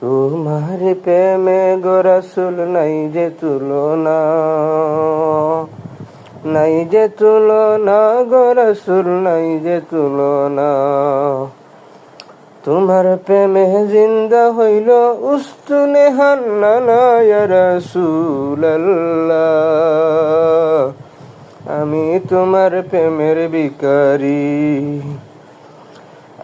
তোমার প্রেমে গোরসুল নাই যে তুলনা। নাই যে তুলনা গোরসুল নাই যে তুলনা। তোমার প্রেমে জিন্দা হইল উস্তুনে হান্নানা আমি তোমার প্রেমের বিকারি